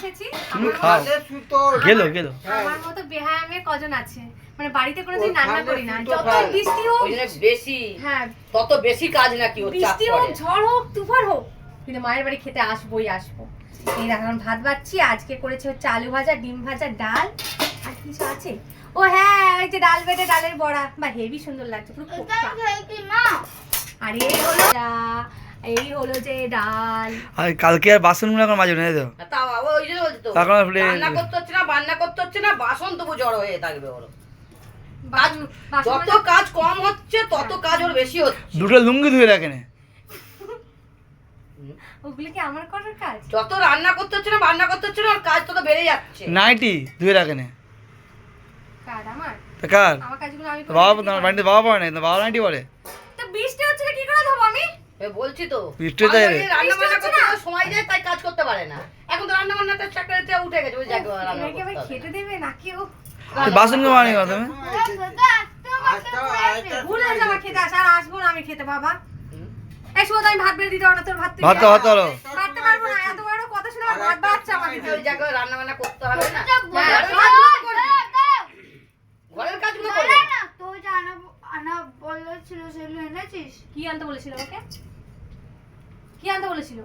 এসেছি। গেলো গেলো। হ্যাঁ। আমার মতো কজন আছে? মানে বাড়িতে কোনোদিন রান্না করি না যত বৃষ্টি হোক বেশি হ্যাঁ। তত বেশি কাজ নাকি বৃষ্টি হোক ঝড় হোক তুফান হোক কিন্তু মায়ের বাড়ি খেতে আসবোই আসব। এই দেখো এখন ভাত বাচ্ছি আজকে করেছে হচ্ছে আলু ভাজা ডিম ভাজা ডাল। আর কিছু আছে? ও হ্যাঁ ওই যে ডাল বেটে ডালের বড়া। বা হেভি সুন্দর লাগছে পুরো। আর এই হলো এই হলো যে ডাল। আর কালকে আর বাসনগুলো এখন মাঝে নেই তো? তাও আবার ওই বলছি তো। রান্না করতে হচ্ছে না বান্না করতে হচ্ছে না বাসন তবু জড়ো হয়ে থাকবে ওর। কাজ যত কাজ কম হচ্ছে তত কাজ ওর বেশি হচ্ছে। দুটো লুঙ্গি ধুয়ে রাখে নে। ওগুলো কি আমার করার কাজ? যত রান্না করতে হচ্ছে না বান্না করতে হচ্ছে না ওর কাজ তত বেড়ে যাচ্ছে। নাইটি ধুয়ে রাখে নে। কাজ আমার? কার? আমার কাজগুলো আমি বাবা বাড়িতে বাবা পড়ে না বাবা নাইটি পড়ে? তো বৃষ্টি হচ্ছে না কি করে ধোবো আমি এ বলছি তো রান্না বান্না করতে সময় যায় তাই কাজ করতে পারে না। এখন তো রান্না বান্নাটা চাকরিতে উঠে গেছে ওই রান্না হবে। খেতে দেবে নাকি ও? তো বাসনকে মানি কথা ভুলে যাবা খেতে আসা আর আসব না আমি খেতে বাবা। এই সময় আমি ভাত বেড়ে দিতে পারব না তোর ভাত ভাত ভাত হলো পারতে পারব না এত বড় কথা শুনে ভাত বাচ্চা আমাকে ওই দিতে। জায়গায় রান্না বান্না করতে হবে না। হ্যাঁ, ঘরের কাজগুলো করবি। না। তো আনা আনা বলেছিল সেগুলো এনেছিস? কি আনতে বলেছিল ওকে? কি আনতে বলেছিল?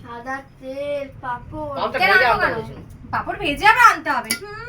সাদা তেল পাপড়। পাপড় ভেজে আবার আনতে হবে। হুম,